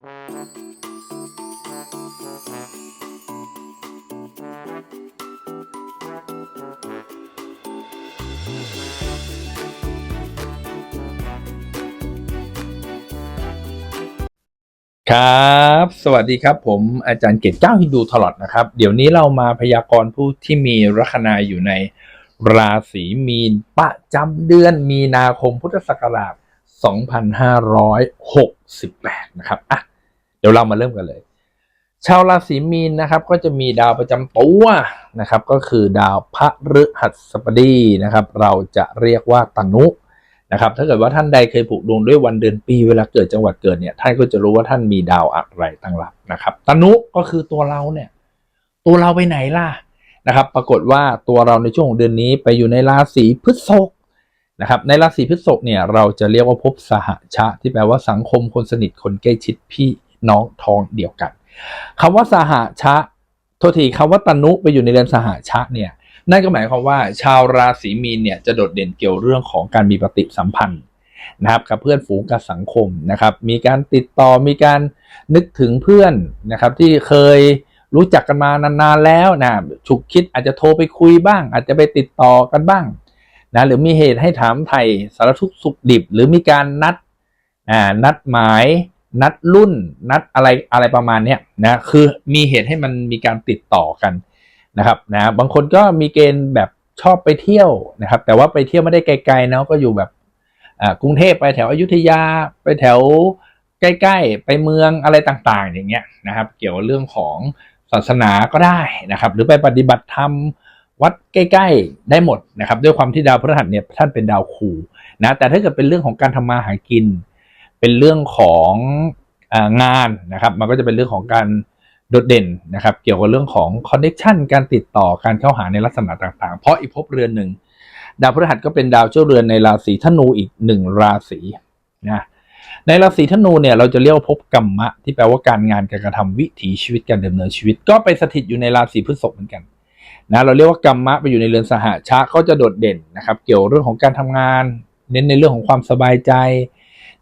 ครับ สวัสดีครับ ผมอาจารย์เกตเจ้าฮินดูทลอดนะครับ เดี๋ยวนี้เรามาพยากรณ์ผู้ที่มีลัคนาอยู่ในราศีมีนประจำเดือนมีนาคมพุทธศักราช 2568 นะครับอะ เดี๋ยวเรามาเริ่มกันเลย ชาวราศีมีนนะครับ ก็จะมีดาวประจำตัวนะครับ ก็คือดาวพระฤหัสบดีนะครับ เราจะเรียกว่าตนุนะครับถ้าเกิดว่าท่านใดเคยผูกดวงด้วยวันเดือนปีเวลาเกิดจังหวัดเกิดเนี่ยท่านก็จะรู้ว่าท่านมีดาวอะไรตั้งหลักนะครับตนุก็คือตัวเราเนี่ย ตัวเราไปไหนล่ะนะครับ ปรากฏว่าตัวเราในช่วงของเดือนนี้ไปอยู่ในราศีพฤษภนะครับในราศีพฤษภเนี่ยเราจะเรียกว่าภพสหชะ ที่แปลว่าสังคมคนสนิทคนใกล้ชิดพี่ น้องท้องเดียวกันคำว่าสหชะโทษทีคำว่าตนุไปอยู่ในเรือนสหชะเนี่ยนั่นก็หมายความว่าชาวราศีมีนเนี่ยจะโดดเด่นเกี่ยวเรื่องของการมีปฏิสัมพันธ์นะครับกับเพื่อนฝูงกับสังคมนะครับ มีการติดต่อมีการนึกถึงเพื่อนนะครับที่เคยรู้จักกันมานานๆแล้วนะฉุกคิดอาจจะโทรไปคุยบ้าง อาจจะไปติดต่อกันบ้างนะหรือมีเหตุให้ถามไทยสารทุกข์สุขดิบ หรือมีการนัดอ่านัดหมาย นัดรุ่นนัดอะไรอะไรประมาณนี้นะคือมีเหตุให้มันมีการติดต่อกันนะครับนะบางคนก็มีเกณฑ์แบบชอบไปเที่ยวนะครับ แต่ว่าไปเที่ยวไม่ได้ไกลๆเนาะก็อยู่แบบกรุงเทพไปแถวอยุธยาไปแถวใกล้ๆ ไปเมืองอะไรต่างๆ อย่างเงี้ยนะครับ เกี่ยวกับเรื่องของศาสนาก็ได้นะครับ หรือไปปฏิบัติธรรมวัดใกล้ ๆ ได้หมดนะครับ ด้วยความที่ดาวพฤหัสเนี่ยท่านเป็นดาวคู่นะแต่ถ้าเกิดเป็นเรื่องของการทำมาหากิน เป็นเรื่องของงานนะครับ มันก็จะเป็นเรื่องของการโดดเด่นนะครับ เกี่ยวกับเรื่องของคอนเน c t ชันการติดต่อการเข้าหาในลักษณะต่างๆ เพราะอีกภพเรือนหนึ่ง ดาวพฤหัสก็เป็นดาวเจ้าเรือนในราศีธนูอีกหนึ่งราศีนะในราศีธนูเนี่ยเราจะเรียกว่าภพกรรมะ ที่แปลว่าการงานการกระทำวิถีชีวิตการดำเนินชีวิต ก็ไปสถิตอยู่ในราศีพฤษภเหมือนกันนะเราเรียกว่ากรรมะไปอยู่ในเรือนสหชะก็จะโดดเด่นนะครับ เกี่ยวเรื่องของการทำงาน เน้นในเรื่องของความสบายใจ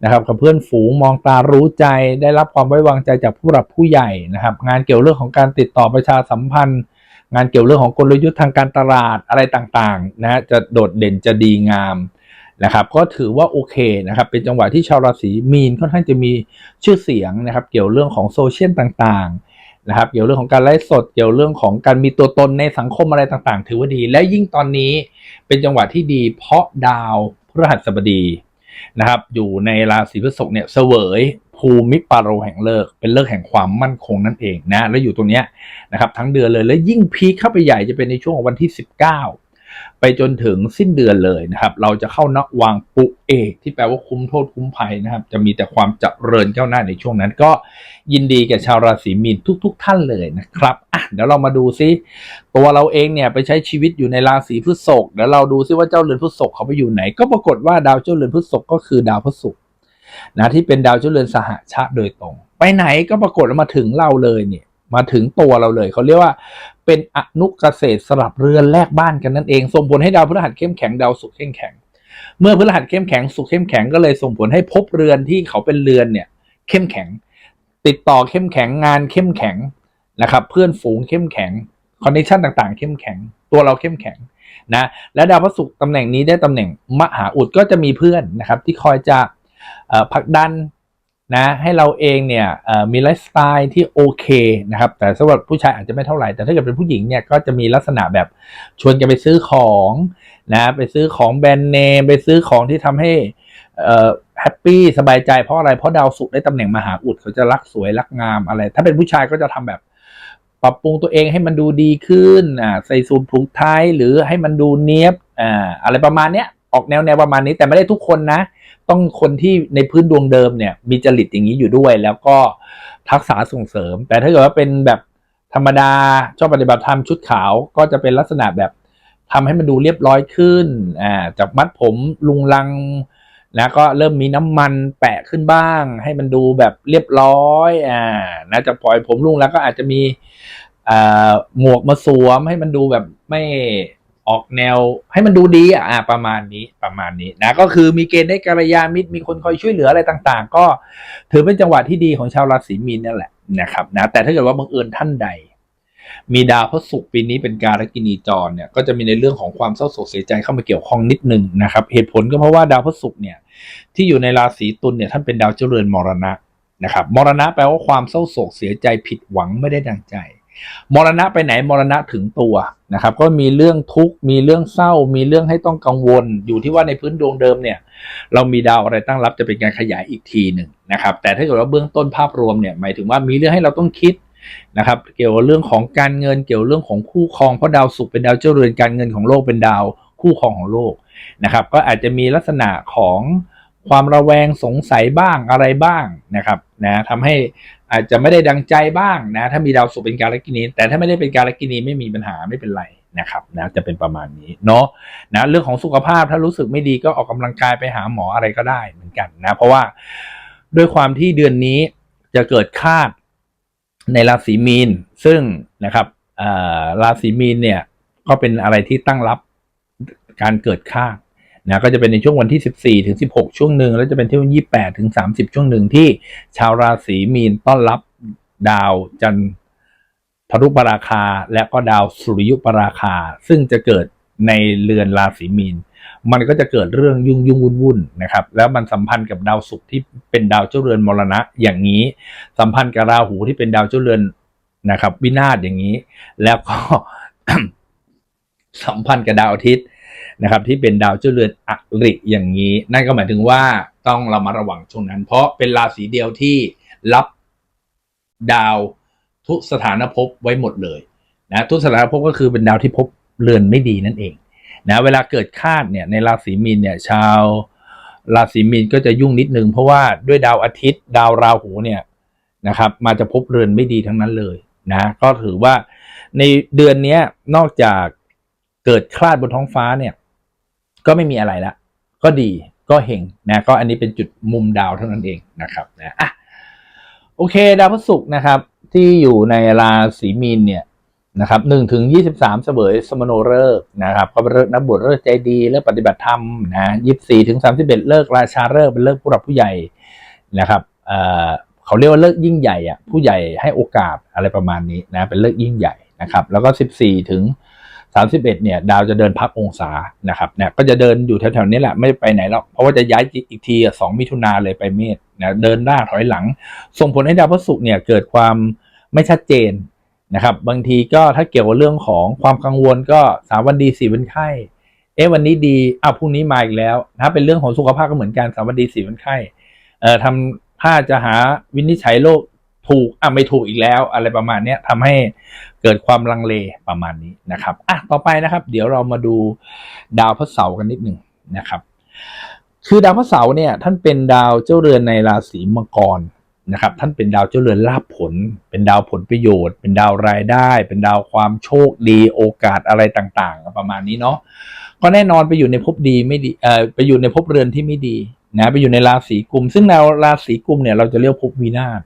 นะครับกับเพื่อนฝูงมองตารู้ใจได้รับความไว้วางใจจากผู้หลักผู้ใหญ่นะครับ งานเกี่ยวเรื่องของการติดต่อประชาสัมพันธ์ งานเกี่ยวเรื่องของกลยุทธ์ทางการตลาดอะไรต่างๆนะจะโดดเด่นจะดีงามนะครับก็ถือว่าโอเคนะครับเป็นจังหวะที่ชาวราศีมีนค่อนข้างจะมีชื่อเสียงนะครับ เกี่ยวเรื่องของโซเชียลต่างๆนะครับ เกี่ยวเรื่องของการไลฟ์สด เกี่ยวเรื่องของการมีตัวตนในสังคมอะไรต่างๆ ถือว่าดี และยิ่งตอนนี้เป็นจังหวะที่ดีเพราะดาวพฤหัสบดี นะครับอยู่ในราศีพฤษภเนี่ยเสวยภูมิปาโรแห่งเลิกเป็นเลิกแห่งความมั่นคงนั่นเองนะ แล้วอยู่ตรงเนี้ยนะครับทั้งเดือนเลย แล้วยิ่งพีคเข้าไปใหญ่จะเป็นในช่วงของวันที่ 19 ไปจนถึงสิ้นเดือนเลยนะครับ เราจะเข้านักวางปุเอกที่แปลว่าคุ้มโทษคุ้มภัยนะครับ จะมีแต่ความเจริญก้าวหน้าในช่วงนั้น ก็ยินดีแก่ชาวราศีมีนทุกๆท่านเลยนะครับอะเดี๋ยวเรามาดูซิตัวเราเองเนี่ยไปใช้ชีวิตอยู่ในราศีพฤษภเดี๋ยวเราดูซิว่าเจ้าเรือนพฤษภเขาไปอยู่ไหน ก็ปรากฏว่าดาวเจ้าเรือนพฤษภก็คือดาวพฤศุกร์นะที่เป็นดาวเจ้าเรือนสหชะโดยตรง ไปไหนก็ปรากฏมาถึงเราเลยเนี่ย มาถึงตัวเราเลย เขาเรียกว่าเป็นอนุเกษตรสลับเรือนแลกบ้านกันนั่นเอง ส่งผลให้ดาวพฤหัสเข้มแข็งดาวศุกร์เข้มแข็ง เมื่อพฤหัสเข้มแข็งศุกร์เข้มแข็งก็เลยส่งผลให้ภพเรือนที่เขาเป็นเรือนเนี่ยเข้มแข็ง ติดต่อเข้มแข็งงานเข้มแข็งนะครับ เพื่อนฝูงเข้มแข็งคอนเนคชันต่างๆ เข้มแข็ง ตัวเราเข้มแข็งนะและดาวพระศุกร์ตำแหน่งนี้ได้ตำแหน่งมหาอุดก็จะมีเพื่อนนะครับที่คอยจะผลักดัน นะให้เราเองเนี่ยมีไลฟ์สไตล์ที่โอเคนะครับแต่สำหรับผู้ชายอาจจะไม่เท่าไหร่ แต่ถ้าเกิดเป็นผู้หญิงเนี่ยก็จะมีลักษณะแบบชวนกันไปซื้อของนะไปซื้อของแบรนด์เนมไปซื้อของที่ทำให้แฮปปี้สบายใจเพราะอะไรเพราะดาวศุกร์ได้ตำแหน่งมหาอุดเขาจะรักสวยรักงามอะไร ถ้าเป็นผู้ชายก็จะทำแบบปรับปรุงตัวเองให้มันดูดีขึ้นอ่าใส่สูทผูกไทยหรือให้มันดูเนี้ยบอ่าอะไรประมาณเนี้ยออกแนวแนวประมาณนี้แต่ไม่ได้ทุกคนนะ ต้องคนที่ในพื้นดวงเดิมเนี่ย มีจริตอย่างนี้อยู่ด้วย แล้วก็ทักษะส่งเสริม แต่ถ้าเกิดว่าเป็นแบบธรรมดาชอบปฏิบัติธรรมชุดขาวก็จะเป็นลักษณะแบบทำให้มันดูเรียบร้อยขึ้นอ่าจากมัดผมลุงลังนะก็เริ่มมีน้ำมันแปะขึ้นบ้าง ให้มันดูแบบเรียบร้อยอ่านะจะปล่อยผมลุงแล้วก็อาจจะมีอ่าหมวกมาสวมให้มันดูแบบไม่ ออกแนวให้มันดูดีอะประมาณนี้ประมาณนี้นะก็คือมีเกณฑ์ได้กัลยาณมิตรมีคนคอยช่วยเหลืออะไรต่าง ๆ ก็ถือเป็นจังหวะที่ดีของชาวราศีมีนนั่นแหละนะครับนะแต่ถ้าเกิดว่าบังเอิญท่านใด มีดาวพระศุกร์ปีนี้เป็นการกินีจรเนี่ยก็จะมีในเรื่องของความเศร้าโศกเสียใจเข้ามาเกี่ยวข้องนิดนึงนะครับ เหตุผลก็เพราะว่าดาวพระศุกร์เนี่ยที่อยู่ในราศีตุลเนี่ยท่านเป็นดาวเจริญมรณะนะครับมรณะแปลว่าความเศร้าโศกเสียใจผิดหวังไม่ได้ดังใจ มรณะไปไหนมรณะถึงตัวนะครับ ก็มีเรื่องทุกข์มีเรื่องเศร้า มีเรื่องให้ต้องกังวล อยู่ที่ว่าในพื้นดวงเดิมเนี่ย เรามีดาวอะไรตั้งรับจะเป็นการขยายอีกทีหนึ่งนะครับ แต่ถ้าเกิดว่าเบื้องต้นภาพรวมเนี่ยหมายถึงว่ามีเรื่องให้เราต้องคิดนะครับ เกี่ยวกับเรื่องของการเงินเกี่ยวเรื่องของคู่ครองเพราะดาวศุกร์เป็นดาวเจ้าเรือนการเงินของโลกเป็นดาวคู่ครองของโลกนะครับ ก็อาจจะมีลักษณะของความระแวงสงสัยบ้างอะไรบ้างนะครับนะทำให้ อาจจะไม่ได้ดังใจบ้างนะ ถ้ามีดาวศุกร์เป็นการลักินีแต่ถ้าไม่ได้เป็นการลักินีไม่มีปัญหาไม่เป็นไรนะครับนะจะเป็นประมาณนี้เนาะนะเรื่องของสุขภาพถ้ารู้สึกไม่ดีก็ออกกำลังกายไปหาหมออะไรก็ได้เหมือนกันนะเพราะว่าด้วยความที่เดือนนี้จะเกิดคาดในราศีมีน ซึ่งนะครับราศีมีนเนี่ยก็เป็นอะไรที่ตั้งรับการเกิดคาด นะก็จะเป็นในช่วงวันที่ 14ถึง16 ช่วงหนึ่งแล้วจะเป็นที่วัน28ถึง30 ช่วงหนึ่งที่ชาวราศีมีนต้อนรับดาวจันทรุปราคาและก็ดาวสุริยุปราคา ซึ่งจะเกิดในเรือนราศีมีน มันก็จะเกิดเรื่องยุ่งยุ่งวุ่นวุ่นนะครับ แล้วมันสัมพันธ์กับดาวศุกร์ที่เป็นดาวเจ้าเรือนมรณะอย่างนี้ สัมพันธ์กับราหูที่เป็นดาวเจ้าเรือนนะครับ วินาศอย่างนี้ แล้วก็สัมพันธ์กับดาวอาทิตย์ นะครับที่เป็นดาวเจ้าเรือนอริอย่างนี้ นั่นก็หมายถึงว่าต้องเรามาระวังช่วงนั้น เพราะเป็นราศีเดียวที่รับดาวทุสถานภพไว้หมดเลยนะทุสถานภพก็คือเป็นดาวที่พบเรือนไม่ดีนั่นเองนะเวลาเกิดคาดเนี่ยในราศีมีนเนี่ยชาวราศีมีนก็จะยุ่งนิดนึงเพราะว่าด้วยดาวอาทิตย์ ดาวราหูเนี่ยนะครับมาจะพบเรือนไม่ดีทั้งนั้นเลยนะก็ถือว่าในเดือนนี้นอกจาก เกิดคลาดบนท้องฟ้าเนี่ย ก็ไม่มีอะไรละ ก็ดีก็เหงนะก็อันนี้เป็นจุดมุมดาวเท่านั้นเองนะครับนะอะโอเค ดาวพฤหัสนะครับ ที่อยู่ในราศีมีนเนี่ยนะครับหนึ่งถึงยี่สิบสามเสวยสมโนเลิกนะครับก็เลิกนับบุญเลิกใจดีเลิกปฏิบัติธรรมนะยี่สิบสี่ถึงสามสิบเอ็ดเลิกราชาเลิกเป็นเลิกผู้หลักผู้ใหญ่นะครับเอ่อเขาเรียกว่าเลิกยิ่งใหญ่อะผู้ใหญ่ให้โอกาสอะไรประมาณนี้นะเป็นเลิกยิ่งใหญ่นะครับ แล้วก็สิบสี่ถึง 31เนี่ยดาวจะเดินพักองศานะครับเนี่ยก็จะเดินอยู่แถวๆนี้แหละไม่ไปไหนหรอกเพราะว่าจะย้ายอีกทีสองมิถุนาเลยไปเมษนะเดินหน้าถอยหลัง ส่งผลให้ดาวพฤหัสเนี่ยเกิดความไม่ชัดเจนนะครับ บางทีก็ถ้าเกี่ยวกับเรื่องของความกังวลก็สามวันดีสี่วันไข้เอ๊ะวันนี้ดีอ้าวพรุ่งนี้มาอีกแล้ว ถ้าเป็นเรื่องของสุขภาพก็เหมือนกันสามวันดีสี่วันไข้เอ่อทำถ้าจะหาวินิจฉัยโรค ถูกอะไม่ถูกอีกแล้ว อะไรประมาณนี้ทำให้เกิดความลังเลประมาณนี้นะครับอะต่อไปนะครับ เดี๋ยวเรามาดูดาวพระเสาร์กันนิดหนึ่งนะครับ คือดาวพระเสาร์เนี่ยท่านเป็นดาวเจ้าเรือนในราศีมังกรนะครับ ท่านเป็นดาวเจ้าเรือนลาภผล เป็นดาวผลประโยชน์ เป็นดาวรายได้ เป็นดาวความโชคดีโอกาสอะไรต่างๆ ประมาณนี้เนาะก็แน่นอนไปอยู่ในภพดีไม่ดีเอ่อไปอยู่ในภพเรือนที่ไม่ดีนะไปอยู่ในราศีกุม ซึ่งแนวราศีกุมเนี่ยเราจะเรียกภพวินาศ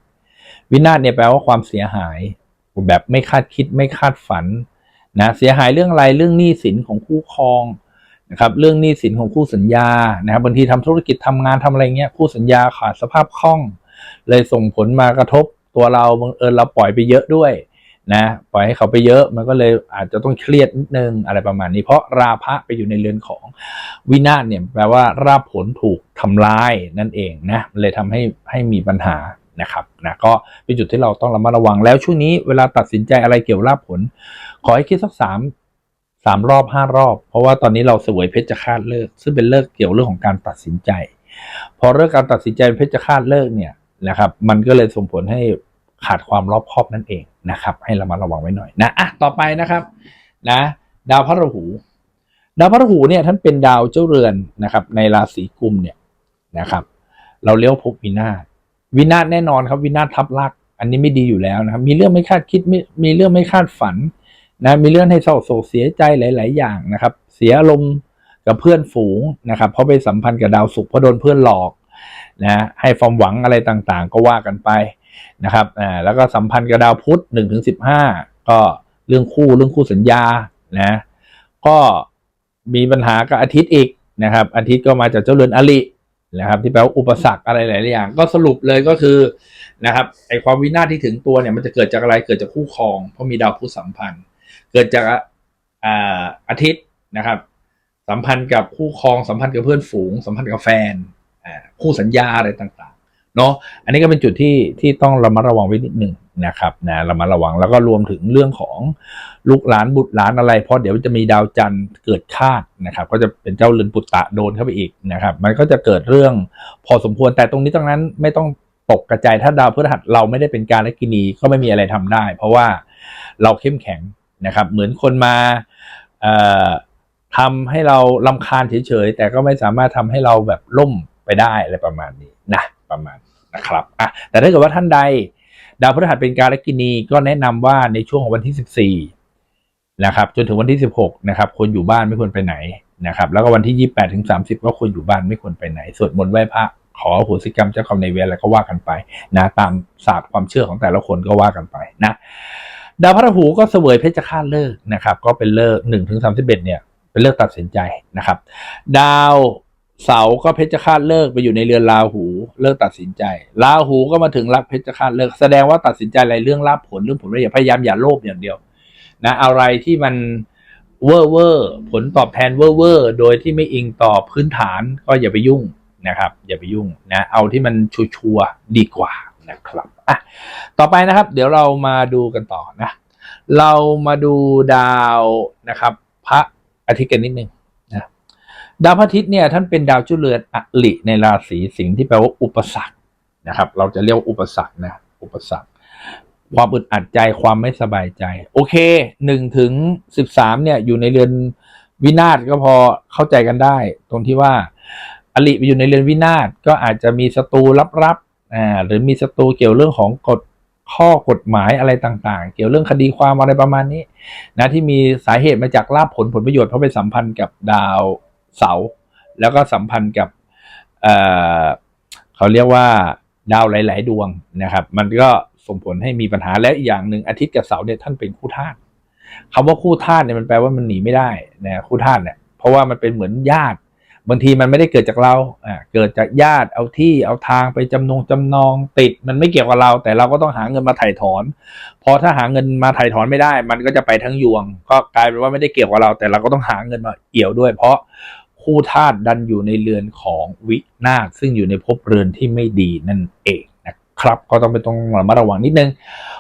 วินาศเนี่ยแปลว่าความเสียหาย แบบไม่คาดคิดไม่คาดฝันนะเสียหายเรื่องอะไรเรื่องหนี้สินของคู่ครองนะครับเรื่องหนี้สินของคู่สัญญานะครับบางทีทำธุรกิจทำงานทำอะไรเงี้ยคู่สัญญาขาดสภาพคล่อง เลยส่งผลมากระทบตัวเราบังเอิญเราปล่อยไปเยอะด้วยนะปล่อยให้เขาไปเยอะมันก็เลยอาจจะต้องเครียดนิดนึงอะไรประมาณนี้ เพราะราพะไปอยู่ในเรือนของวินาศเนี่ยแปลว่าราผลถูกทำลายนั่นเองนะเลยทำให้ให้มีปัญหา นะครับนะก็เป็นจุดที่เราต้องระมัดระวังแล้วช่วงนี้เวลาตัดสินใจอะไรเกี่ยวกับผล ขอให้คิดสักสามสามรอบห้ารอบ เพราะว่าตอนนี้เราเสวยเพชรคาดเลิก ซึ่งเป็นเลิกเกี่ยวเรื่องของการตัดสินใจ พอเรื่องการตัดสินใจเพชรคาดเลิกเนี่ยนะครับ มันก็เลยส่งผลให้ขาดความรอบคอบนั่นเองนะครับ ให้เรามาระวังไว้หน่อยนะอะต่อไปนะครับนะดาวพระราหู ดาวพระราหูเนี่ยท่านเป็นดาวเจ้าเรือนนะครับ ในราศีกุมเนี่ยนะครับ เราเลี้ยวภพวินาศ วินาศแน่นอนครับ วินาศทับลัก อันนี้ไม่ดีอยู่แล้วนะครับ มีเรื่องไม่คาดคิดมีมีเรื่องไม่คาดฝันนะมีเรื่องให้เศร้าโศกเสียใจหลาย ๆ อย่างนะครับ เสียอารมณ์กับเพื่อนฝูงนะครับ เพราะไปสัมพันธ์กับดาวศุกร์เพราะโดนเพื่อนหลอกนะให้ความหวังอะไรต่างๆ ก็ว่ากันไปนะครับอ่าแล้วก็สัมพันธ์กับดาวพุธหนึ่งถึงสิบห้าก็เรื่องคู่เรื่องคู่สัญญานะก็มีปัญหากับอาทิตย์อีกนะครับ อาทิตย์ก็มาจากเจ้าเรือนอลิ นะครับ ที่แปลว่าอุปสรรคอะไรหลายอย่าง ก็สรุปเลยก็คือนะครับไอความวินาศที่ถึงตัวเนี่ยมันจะเกิดจากอะไรเกิดจากคู่ครอง เพราะมีดาวพุธสัมพันธ์ เกิดจากอ่าอาทิตย์นะครับ สัมพันธ์กับคู่ครองสัมพันธ์กับเพื่อนฝูง สัมพันธ์กับแฟนคู่สัญญาอะไรต่างๆเนาะอันนี้ก็เป็นจุดที่ที่ต้องระมัดระวังไว้นิดหนึ่ง นะครับนะระมัดระวังแล้วก็รวมถึงเรื่องของลูกหลานบุตรหลานอะไร เพราะเดี๋ยวจะมีดาวจันทร์เกิดคาดนะครับ ก็จะเป็นเจ้าเรือนปุตตะโดนเข้าไปอีกนะครับ มันก็จะเกิดเรื่องพอสมควรแต่ตรงนี้ตรงนั้นไม่ต้องตกกระจายถ้าดาวพฤหัสเราไม่ได้เป็นการและกินีก็ไม่มีอะไรทำได้ เพราะว่าเราเข้มแข็งนะครับ เหมือนคนมาทำให้เราลำคาญเฉยๆแต่ก็ไม่สามารถทำให้เราแบบล่มไปได้อะไรประมาณนี้นะประมาณนะครับอะแต่ถ้าเกิดว่าท่านใด ดาวพฤหัสเป็นกาแลกินีก็แนะนำว่าในช่วงของวันที่ 14 นะครับ จนถึงวันที่ 16 นะครับควรอยู่บ้านไม่ควรไปไหนนะครับ แล้วก็วันที่ 28 ถึง 30 ก็ควรอยู่บ้านไม่ควรไปไหนสวดมนต์ไหว้พระขอโหสิกรรมเจ้ากรรมในายเวรอะไรก็ว่ากันไปนะตามศาสตร์ความเชื่อของแต่ละคนก็ว่ากันไปนะดาวพระราหูก็เสวยเพชฌฆาตเลิกนะครับ ก็เป็นเลิกหนึ่งถึงสามสิบเอ็ดเนี่ย เป็นเลิกตัดสินใจนะครับ ดาวเสาก็เพชฌฆาตเลิกไปอยู่ในเรือนราหู เลิกตัดสินใจราหูก็มาถึงรับเพชฌฆาตเลิกแสดงว่าตัดสินใจอะไรเรื่องลาภผลเรื่องผลประโยชน์พยายามอย่าโลภอย่างเดียว นะอะไรที่มันเวอร์เวอร์ผลตอบแทนเวอร์เวอร์โดยที่ไม่อิงต่อพื้นฐานก็อย่าไปยุ่งนะครับ อย่าไปยุ่งนะเอาที่มันชัวร์ดีกว่านะครับอะต่อไปนะครับ เดี๋ยวเรามาดูกันต่อนะ เรามาดูดาวนะครับ พระอาทิตย์กันนิดนึง ดาวพระอาทิตย์เนี่ยท่านเป็นดาวจุลเรือนอลิในราศีสิงห์ที่แปลว่าอุปสรรคนะครับ เราจะเรียกว่าอุปสรรคนะอุปสรรค ความอึดอัดใจความไม่สบายใจ โอเคหนึ่งถึงสิบสามเนี่ยอยู่ในเรือนวินาศก็พอเข้าใจกันได้ ตรงที่ว่าอลิไปอยู่ในเรือนวินาศก็อาจจะมีศัตรูลับๆอ่าหรือมีศัตรูเกี่ยวเรื่องของกฎข้อกฎหมายอะไรต่างๆ เกี่ยวเรื่องคดีความอะไรประมาณนี้นะที่มีสาเหตุมาจากลาภผลผลประโยชน์เพราะไปสัมพันธ์กับดาว เสา แล้วก็สัมพันธ์กับเเขาเรียกว่าดาวหลาย ๆ ดวงนะครับ มันก็ส่งผลให้มีปัญหาและอีกอย่างหนึ่งอาทิตย์กับเสาเนี่ยท่านเป็นคู่ธาตุคำว่าคู่ธาตุเนี่ยมันแปลว่ามันหนีไม่ได้นะคู่ธาตุเนี่ยเพราะว่ามันเป็นเหมือนญาติ บางทีมันไม่ได้เกิดจากเราอ่าเกิดจากญาติเอาที่เอาทางไปจำนงจำนองติด มันไม่เกี่ยวกับเรา แต่เราก็ต้องหาเงินมาถ่ายถอน พอถ้าหาเงินมาถ่ายถอนไม่ได้ มันก็จะไปทั้งยวง ก็กลายเป็นว่าไม่ได้เกี่ยวกับเรา แต่เราก็ต้องหาเงินมาเอี่ยวด้วย เพราะ คู่ธาตุดันอยู่ในเรือนของวินาศซึ่งอยู่ในภพเรือนที่ไม่ดีนั่นเองนะครับ ก็ต้องไปต้องระมัดระวังนิดนึง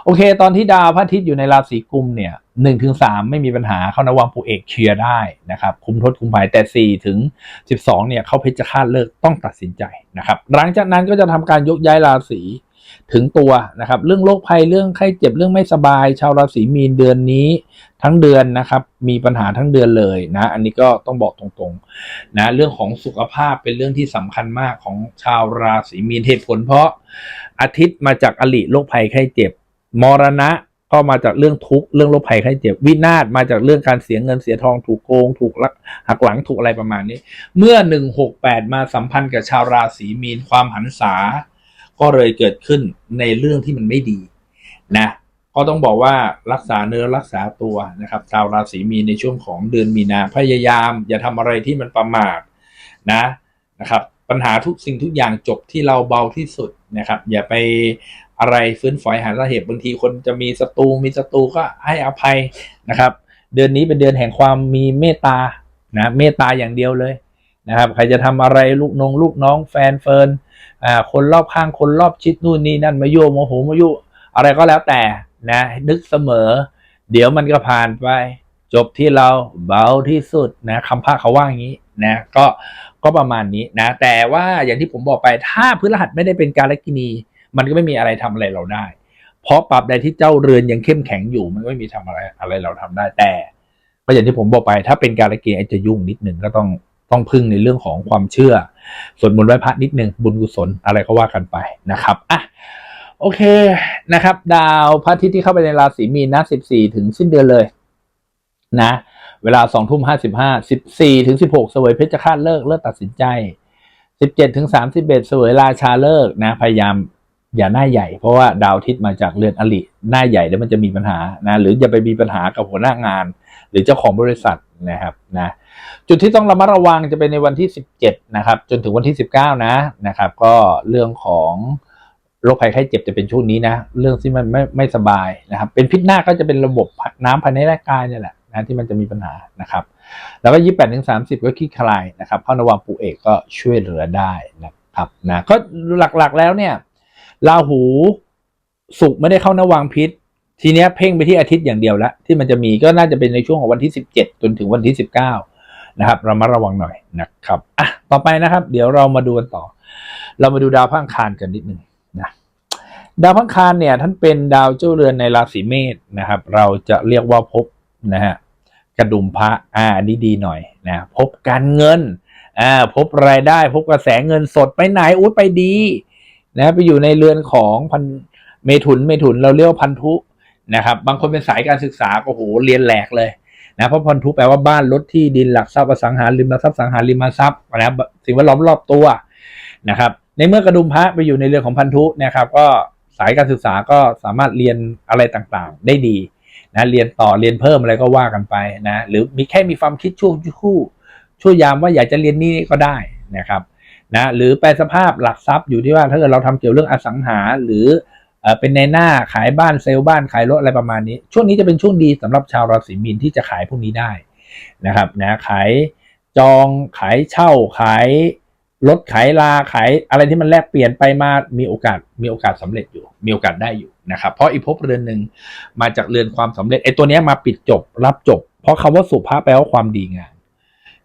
โอเค ตอนที่ดาวพระอาทิตย์อยู่ในราศีกุมเนี่ยหนึ่งถึงสามไม่มีปัญหาเข้านวังปูเอกเคลียร์ได้นะครับคุมทษคุมภัยแต่สี่ถึงสิบสองเนี่ยเขาเพชฌฆาตเลิกต้องตัดสินใจนะครับ หลังจากนั้นก็จะทำการยกย้ายราศี ถึงตัวนะครับ เรื่องโรคภัยเรื่องไข้เจ็บเรื่องไม่สบาย ชาวราศีมีนเดือนนี้ทั้งเดือนนะครับ มีปัญหาทั้งเดือนเลยนะ อันนี้ก็ต้องบอกตรงๆนะเรื่องของสุขภาพเป็นเรื่องที่สำคัญมากของชาวราศีมีนเหตุผล เพราะอาทิตย์มาจากอลิโรคภัยไข้เจ็บ มรณะก็มาจากเรื่องทุกข์เรื่องโรคภัยไข้เจ็บวินาศมาจากเรื่องการเสียเงินเสียทองถูกโกง ถูกลักหักหลังถูกอะไรประมาณนี้ เมื่อ 168 มาสัมพันธ์กับชาวราศีมีนความหันษา ก็เลยเกิดขึ้นในเรื่องที่มันไม่ดีนะก็ต้องบอกว่ารักษาเนื้อรักษาตัวนะครับชาวราศีมีนในช่วงของเดือนมีนาพยายาม อย่าทำอะไรที่มันประมาทนะนะครับปัญหาทุกสิ่งทุกอย่างจบที่เราเบาที่สุดนะครับ อย่าไปอะไรฟื้นฝอยหาสาเหตุบางทีคนจะมีศัตรูมีศัตรูก็ให้อภัยนะครับ เดือนนี้เป็นเดือนแห่งความมีเมตตานะเมตตาอย่างเดียวเลย นะครับใครจะทำอะไรลูกนงลูกน้องแฟนเฟิร์นอ่าคนรอบข้างคนรอบชิดนู่นนี่นั่นมาโยโมโหมายุอะไรก็แล้วแต่นะนึกเสมอ เดี๋ยวมันก็ผ่านไป จบที่เราเบาที่สุดนะคำพาเขาว่าอย่างนี้นะก็ก็ประมาณนี้นะ แต่ว่าอย่างที่ผมบอกไปถ้าพฤหัสไม่ได้เป็นการลกินี มันก็ไม่มีอะไรทำอะไรเราได้ เพราะปรับใดที่เจ้าเรือนยังเข้มแข็งอยู่ มันไม่มีทำอะไรอะไรเราทำได้แต่ก็อย่างที่ผมบอกไป ถ้าเป็นการละเกียจะยุ่งนิดหนึ่งก็ต้อง ต้องพึ่งในเรื่องของความเชื่อส่วนมนต์ไหว้พระนิดหนึ่งบุญกุศลอะไรก็ว่ากันไปนะครับอะโอเคนะครับ ดาวพระอาทิตย์ที่เข้าไปในราศีมีนนะสิบสี่ถึงสิ้นเดือนเลยนะเวลาสองทุ่มห้าสิบห้าสิบสี่ถึงสิบหกเสวยเพชฌฆาตเลิกเลิกตัดสินใจสิบเจ็ดถึงสามสิบเอ็ดเสวยราชาเลิกนะ พยายามอย่าหน้าใหญ่เพราะว่าดาวอาทิตย์มาจากเรือนอลิหน้าใหญ่แล้วมันจะมีปัญหานะหรืออย่าไปมีปัญหากับหัวหน้างาน หรือเจ้าของบริษัทนะครับนะจุดที่ต้องระมัดระวังจะเป็นในวันที่ 17 นะครับ จนถึงวันที่ 19 นะนะครับ ก็เรื่องของโรคภัยไข้เจ็บจะเป็นช่วงนี้นะ เรื่องที่มันไม่ไม่สบายนะครับ เป็นพิษหน้าก็จะเป็นระบบน้ำภายในร่างกายเนี่ยแหละนะที่มันจะมีปัญหานะครับ แล้วก็28ถึง30ก็ขี้คลายนะครับเข้านวังปูเอกก็ช่วยเหลือได้นะครับนะก็หลักๆแล้วเนี่ยราหูสุกไม่ได้เข้านวังพิษ ทีเนี้ยเพ่งไปที่อาทิตย์อย่างเดียวละที่มันจะมีก็น่าจะเป็นในช่วงของวันที่ 17 จนถึงวันที่ 19 นะครับเรามาระวังหน่อยนะครับอะต่อไปนะครับ เดี๋ยวเรามาดูกันต่อ เรามาดูดาวพังคารกันนิดหนึ่งนะดาวพังคารเนี่ยท่านเป็นดาวเจ้าเรือนในราศีเมษนะครับ เราจะเรียกว่าพบนะฮะกระดุมพระอ่าอันนี้ดีหน่อยนะพบการเงินอ่าพบรายได้ พบกระแสเงินสดไปไหนอุ้ยไปดีนะไปอยู่ในเรือนของพันเมถุนเมถุนเราเรียกว่าพันธุ นะครับ บางคนเป็นสายการศึกษาก็โหเรียนแหลกเลยนะเพราะพันธุแปลว่าบ้านรถที่ดินหลักทรัพย์อสังหาริมทรัพย์สังหาริมทรัพย์นะครับสิ่งแวดล้อมรอบตัวนะครับ ในเมื่อกระดุมพระไปอยู่ในเรือของพันธุนะครับ ก็สายการศึกษาก็สามารถเรียนอะไรต่างๆ ได้ดีนะเรียนต่อเรียนเพิ่มอะไรก็ว่ากันไปนะหรือมีแค่มีความคิดชั่วคู่ชั่วยามว่าอยากจะเรียนนี่ก็ได้นะครับนะหรือแปลสภาพหลักทรัพย์อยู่ที่ว่าถ้าเกิดเราทำเกี่ยวเรื่องอสังหาหรือ เออเป็นในหน้าขายบ้านเซลล์บ้านขายรถอะไรประมาณนี้ ช่วงนี้จะเป็นช่วงดีสำหรับชาวราศีมีนที่จะขายพวกนี้ได้นะครับนะขายจองขายเช่าขายรถขายลาขายอะไรที่มันแลกเปลี่ยนไปมา มีโอกาสมีโอกาสสำเร็จอยู่ มีโอกาสได้อยู่นะครับเพราะอีภพเรือนหนึ่งมาจากเรือนความสำเร็จไอ้ตัวนี้มาปิดจบรับจบ เพราะคำว่าสุภาพแปลว่าความดีงาม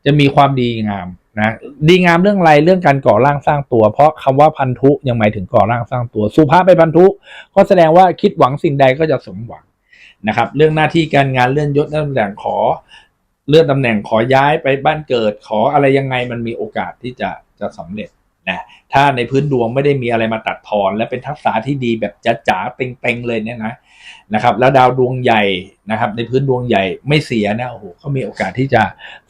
จะมีความดีงาม นะดีงามเรื่องไรเรื่องการก่อร่างสร้างตัว เพราะคำว่าพันธุยังหมายถึงก่อร่างสร้างตัว สุภาพไปพันธุ ก็แสดงว่าคิดหวังสิ่งใดก็จะสมหวังนะครับ เรื่องหน้าที่การงานเลื่อนยศเลื่อนตำแหน่งขอ เลื่อนตำแหน่งขอย้ายไปบ้านเกิดขออะไรยังไงมันมีโอกาสที่จะจะสำเร็จนะถ้าในพื้นดวงไม่ได้มีอะไรมาตัดทอน และเป็นทักษะที่ดีแบบจ๋าๆเต็งๆเลยเนี่ยนะ นะครับ แล้วดาวดวงใหญ่นะครับ ในพื้นดวงใหญ่ไม่เสียนะโอ้โหเขามีโอกาสที่จะ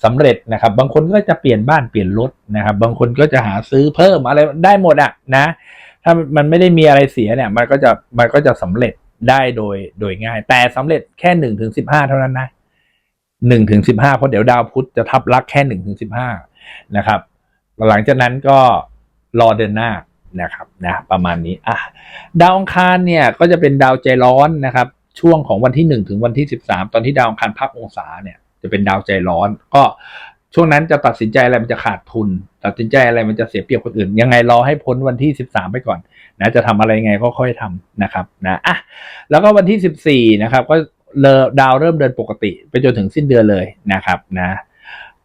สำเร็จนะครับ บางคนก็จะเปลี่ยนบ้านเปลี่ยนรถนะครับ บางคนก็จะหาซื้อเพิ่มอะไรได้หมดอะนะ ถ้ามันไม่ได้มีอะไรเสียเนี่ยมันก็จะมันก็จะสำเร็จได้โดยโดยง่าย แต่สำเร็จแค่หนึ่งถึงสิบห้าเท่านั้นนะหนึ่งถึงสิบห้าเพราะเดี๋ยวดาวพุธจะทับลักแค่หนึ่งถึงสิบห้านะครับ หลังจากนั้นก็รอเดือนหน้า นะครับนะประมาณนี้อะดาวอังคารเนี่ยก็จะเป็นดาวใจร้อนนะครับช่วงของวันที่หนึ่งถึงวันที่สิบสามตอนที่ดาวอังคารพับองศาเนี่ยจะเป็นดาวใจร้อน ก็ช่วงนั้นจะตัดสินใจอะไรมันจะขาดทุน ตัดสินใจอะไรมันจะเสียเปรียบคนอื่น ยังไงรอให้พ้นวันที่สิบสามไปก่อนนะจะทำอะไรไงก็ค่อยทำนะครับนะอะแล้วก็วันที่สิบสี่นะครับ ก็เลดาวเริ่มเดินปกติ ไปจนถึงสิ้นเดือนเลยนะครับนะ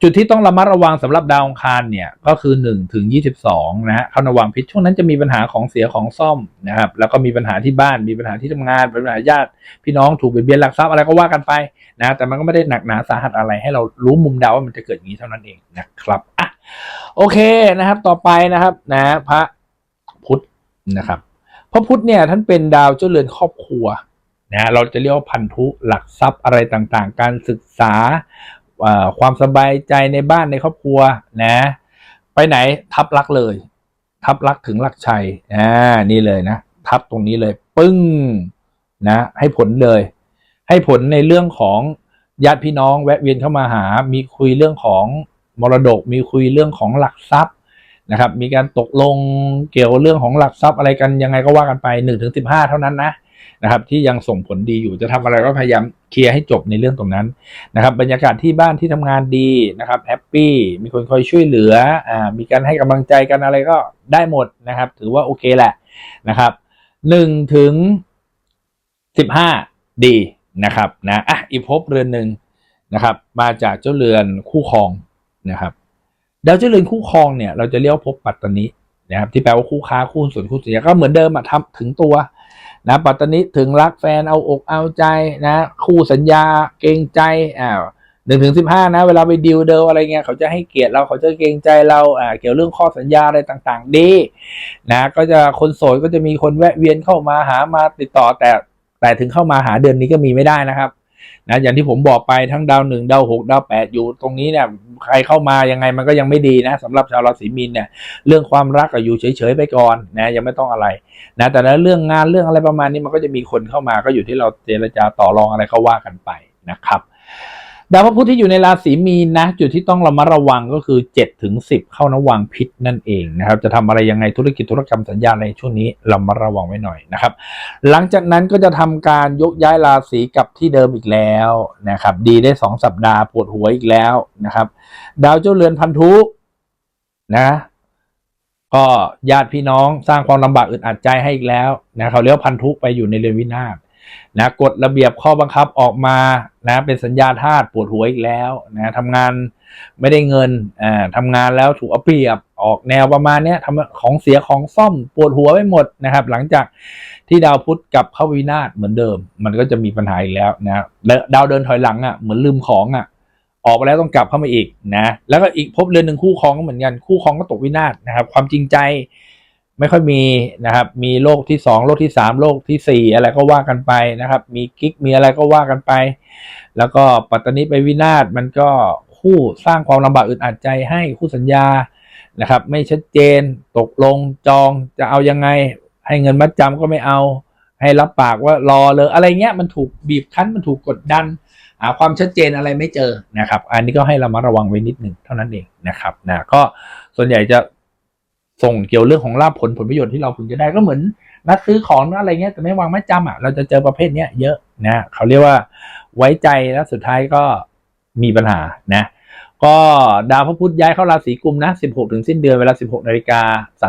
จุดที่ต้องระมัดระวังสำหรับดาวอังคารเนี่ยก็คือ1ถึง22นะฮะเขาระวังพิษช่วงนั้นจะมีปัญหาของเสียของซ่อมนะครับแล้วก็มีปัญหาที่บ้านมีปัญหาที่ทำงานปัญหาญาติ พี่น้องถูกเบียดเบียนหลักทรัพย์อะไรก็ว่ากันไปนะแต่มันก็ไม่ได้หนักหนาสาหัสอะไร ให้เรารู้มุมดาวว่ามันจะเกิดอย่างนี้เท่านั้นเองนะครับอะโอเคนะครับต่อไปนะครับนะพระพุธนะครับพระพุธเนี่ยท่านเป็นดาวเจ้าเรือนครอบครัวนะเราจะเรียกว่าพันธุหลักทรัพย์อะไรต่างๆ การศึกษา ความสบายใจในบ้านในครอบครัวนะ ไปไหนทับลักเลย ทับลักถึงลักชัยอ่านี่เลยนะ ทับตรงนี้เลย ปึ้งนะให้ผลเลย ให้ผลในเรื่องของญาติพี่น้องแวะเวียนเข้ามาหา มีคุยเรื่องของมรดก มีคุยเรื่องของหลักทรัพย์นะครับ มีการตกลงเกี่ยวเรื่องของหลักทรัพย์อะไรกันยังไงก็ว่ากันไปหนึ่งถึงสิบห้าเท่านั้นนะ นะครับที่ยังส่งผลดีอยู่จะทำอะไรก็พยายามเคลียร์ให้จบในเรื่องตรงนั้นนะครับบรรยากาศที่บ้านที่ทำงานดีนะครับแฮปปี้มีคนคอยช่วยเหลืออ่ามีการให้กำลังใจกันอะไรก็ได้หมดนะครับ ถือว่าโอเคแหละนะครับหนึ่งถึงสิบห้าดีนะครับนะอะอีกภพเรือนหนึ่งนะครับ มาจากเจ้าเรือนคู่ครองนะครับดาวเจ้าเรือนคู่ครองเนี่ยเราจะเรียกว่าภพปัตตานินะครับที่แปลว่าคู่ค้าคู่ส่วนคู่เสียก็เหมือนเดิมอะทำถึงตัว นะปัตตานิถึงรักแฟนเอาอกเอาใจนะคู่สัญญาเกรงใจอ่าวหนึ่งถึงสิบห้านะ เวลาไปดิวเดลอะไรเงี้ยเขาจะให้เกียรติเราเขาจะเกรงใจเราอ่าเกี่ยวเรื่องข้อสัญญาอะไรต่าง ๆ ดีนะก็จะคนโสดก็จะมีคนแวะเวียนเข้ามาหามาติดต่อแต่แต่ถึงเข้ามาหาเดือนนี้ก็มีไม่ได้นะครับ นะอย่างที่ผมบอกไปทั้งดาวหนึ่งดาวหกดาวแปดอยู่ตรงนี้เนี่ยใครเข้ามายังไงมันก็ยังไม่ดีนะสำหรับชาวราศีมีนเนี่ยเรื่องความรักก็อยู่เฉยๆไปก่อนนะยังไม่ต้องอะไรนะแต่แล้วเรื่องงานเรื่องอะไรประมาณนี้มันก็จะมีคนเข้ามาก็อยู่ที่เราเจรจาต่อรองอะไรก็ว่ากันไปนะครับ ดาวพระพุธที่อยู่ในราศีมีนนะจุดที่ต้องระมัดระวังก็คือ7ถึง10เข้านะวังพิษนั่นเองนะครับ จะทำอะไรยังไงธุรกิจธุรกรรมสัญญาอะไรช่วงนี้ระมัดระวังไว้หน่อยนะครับ หลังจากนั้นก็จะทำการยกย้ายราศีกลับที่เดิมอีกแล้วนะครับ ดีได้ 2 สัปดาห์ปวดหัวอีกแล้วนะครับ ดาวเจ้าเรือนพันธุนะก็ญาติพี่น้องสร้างความลำบากอึดอัดใจให้อีกแล้วนะเขาเรียกว่าพันธุไปอยู่ในเรือนวินาศ นะกฎระเบียบข้อบังคับออกมานะเป็นสัญญาทาสปวดหัวอีกแล้วนะทำงานไม่ได้เงินอ่าทำงานแล้วถูกเอาเปรียบออกแนวประมาณเนี้ยทำของเสียของซ่อมปวดหัวไปหมดนะครับ หลังจากที่ดาวพุธกลับเข้าวินาศเหมือนเดิม มันก็จะมีปัญหาอีกแล้วนะดาวเดินถอยหลังอะเหมือนลืมของอะออกไปแล้วต้องกลับเข้ามาอีกนะแล้วก็อีกภพเรือนหนึ่งคู่ครองก็เหมือนกันคู่ครองก็ตกวินาศนะครับ ความจริงใจ ไม่ค่อยมีนะครับ มีโลกที่สองโลกที่สามโลกที่สี่อะไรก็ว่ากันไปนะครับ มีกิ๊กมีอะไรก็ว่ากันไป แล้วก็ปัตตานีไปวินาศมันก็คู่สร้างความลำบากอึดอัดใจให้คู่สัญญานะครับ ไม่ชัดเจนตกลงจองจะเอายังไง ให้เงินมัดจำก็ไม่เอา ให้รับปากว่ารอเลยอะไรเงี้ยมันถูกบีบคั้นมันถูกกดดันหาความชัดเจนอะไรไม่เจอนะครับ อันนี้ก็ให้เรามาระวังไว้นิดหนึ่งเท่านั้นเองนะครับนะก็ส่วนใหญ่จะ ส่งเกี่ยวเรื่องของลาภผลผลประโยชน์ที่เราพึงจะได้ก็เหมือนนัดซื้อของอะไรเงี้ยแต่ไม่วางไม่จำอะเราจะเจอประเภทเนี้ยเยอะนะเขาเรียกว่าไว้ใจแล้วสุดท้ายก็มีปัญหานะก็ดาวพระพุธย้ายเข้าราศีกุมนะ 16 ถึงสิ้นเดือนเวลา 16นาฬิกา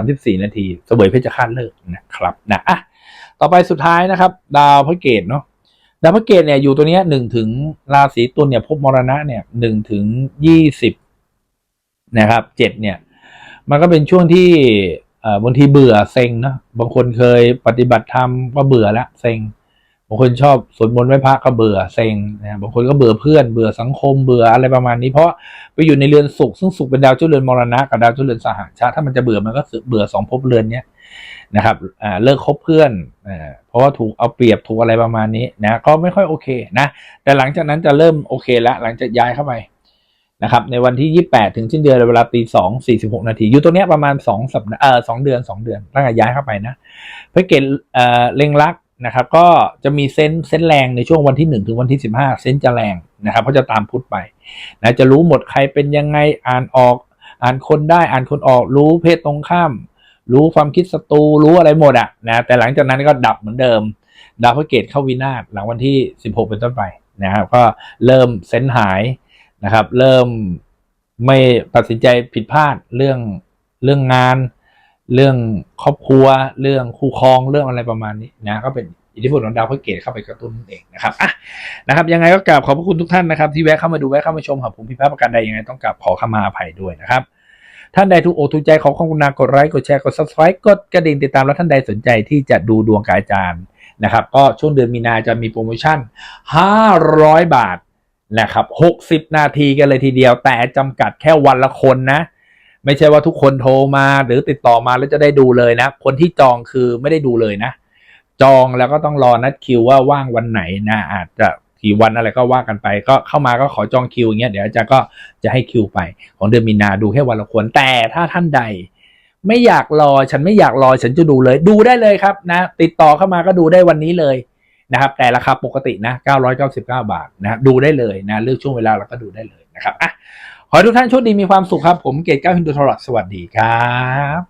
34 นาทีเสวยเพชฌฆาตเลิกนะครับนะอะต่อไปสุดท้ายนะครับ ดาวพระเกตเนาะดาวพระเกตเนี่ยอยู่ตัวเนี้ยหนึ่งถึงราศีตุลเนี่ยพบมรณะเนี่ยหนึ่งถึงยี่สิบนะครับเจ็ดเนี่ย มันก็เป็นช่วงที่บางทีเบื่อเซ็งเนะบางคนเคยปฏิบัติธรรมก็เบื่อละเซ็งบางคนชอบสวดมนต์ไหว้พระก็เบื่อเซ็งนะบางคนก็เบื่อเพื่อนเบื่อสังคมเบื่ออะไรประมาณนี้ เพราะไปอยู่ในเรือนสุขซึ่งสุขเป็นดาวเจ้าเรือนมรณะกับดาวเจ้าเรือนสหัชาถ้ามันจะเบื่อมันก็เบื่อสองภพเรือนเนี้ยนะครับอ่าเลิกคบเพื่อนอ่าเพราะว่าถูกเอาเปรียบถูกอะไรประมาณนี้นะก็ไม่ค่อยโอเคนะแต่หลังจากนั้นจะเริ่มโอเคแล้วหลังจากย้ายเข้าไป นะครับในวันที่ 28 ถึงสิ้นเดือนเวลาตีสองสี่สิบหกนาทีอยู่ตรงนี้ประมาณ2สัปดาห์เอ่อสองเดือน2เดือนตั้งแต่ย้ายเข้าไปนะพระเกตเอ่อเล็งรักนะครับก็จะมีเซนเซนแรงในช่วงวันที่ 1 ถึงวันที่ 15 เซนจะแรงนะครับเพราจะตามพุทธไปนะจะรู้หมดใครเป็นยังไงอ่านออก อ่านคนได้อ่านคนออก รู้เพศตรงข้าม รู้ความคิดศัตรูรู้อะไรหมดอะนะแต่หลังจากนั้นก็ดับเหมือนเดิม ดาวพระเกตเข้าวินาศหลังวันที่ 16 เป็นต้นไปนะครับก็เริ่มเซนหาย นะครับ เริ่มไม่ตัดสินใจผิดพลาดเรื่องเรื่องงาน เรื่องครอบครัว เรื่องคู่ครองเรื่องอะไรประมาณนี้นะก็เป็นอิทธิพลของดาวพระเกตเข้าไปกระตุ้นเองนะครับอะนะครับ ยังไงก็กราบขอบพระคุณทุกท่านนะครับ ที่แวะเข้ามาดูแวะเข้ามาชมครับผมพิพากประกันใดยังไงต้องกราบขอขมาอภัยด้วยนะครับ ท่านใดถูกอกถูกใจขอความกรุณากดไลค์กดแชร์กด subscribe กดกระดิ่งติดตามแล้วท่านใดสนใจที่จะดูดวงกบอาจารย์นะครับ ก็ช่วงเดือนมีนาจะมีโปรโมชั่น 500 บาท นะครับ60นาทีกันเลยทีเดียวแต่จำกัดแค่วันละคนนะ ไม่ใช่ว่าทุกคนโทรมาหรือติดต่อมาแล้วจะได้ดูเลยนะ คนที่จองคือไม่ได้ดูเลยนะ จองแล้วก็ต้องรอนัดคิวว่าว่างวันไหนนะอาจจะกี่วันอะไรก็ว่ากันไป ก็เข้ามาก็ขอจองคิวอย่างเงี้ยเดี๋ยวอาจารย์ก็จะให้คิวไป ของเดือนมีนาดูแค่วันละคนแต่ถ้าท่านใด ไม่อยากรอฉันไม่อยากรอฉันจะดูเลย ดูได้เลยครับนะ ติดต่อเข้ามาก็ดูได้วันนี้เลย นะครับแต่ราคาปกตินะ999 บาทนะดูได้เลยนะเลือกช่วงเวลาเราก็ดูได้เลยนะครับอะขอให้ทุกท่านโชคดีมีความสุขครับ ผมเกตเก้าฮินดูทรอดสวัสดีครับ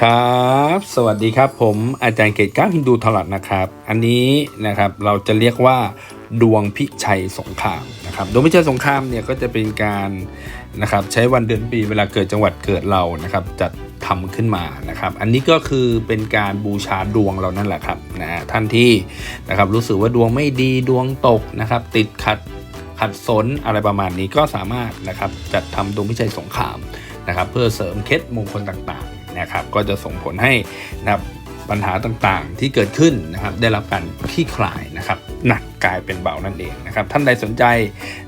ครับ สวัสดีครับ ผมอาจารย์เกตก้าฮินดูทลัดนะครับ อันนี้นะครับเราจะเรียกว่าดวงพิชัยสงครามนะครับดวงพิชัยสงครามเนี่ยก็จะเป็นการนะครับใช้วันเดือนปีเวลาเกิดจังหวัดเกิดเรานะครับจัด ทำขึ้นมานะครับ อันนี้ก็คือเป็นการบูชาดวงเรานั่นแหละครับนะฮะท่านที่นะครับรู้สึกว่าดวงไม่ดีดวงตกนะครับ ติดขัดขัดสนอะไรประมาณนี้ก็สามารถนะครับจัดทำดวงพิชัยสงครามนะครับ เพื่อเสริมเคล็ดมงคลต่างๆนะครับ ก็จะส่งผลให้นะครับปัญหาต่างๆที่เกิดขึ้นนะครับ ได้รับการคลี่คลายนะครับ หนักกลายเป็นเบานั่นเองนะครับ ท่านใดสนใจ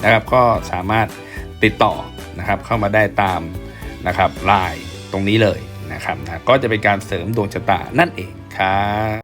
นะครับก็สามารถติดต่อนะครับเข้ามาได้ตามนะครับไลน์ ตรงนี้เลยนะครับนะก็จะเป็นการเสริมดวงชะตานั่นเองครับ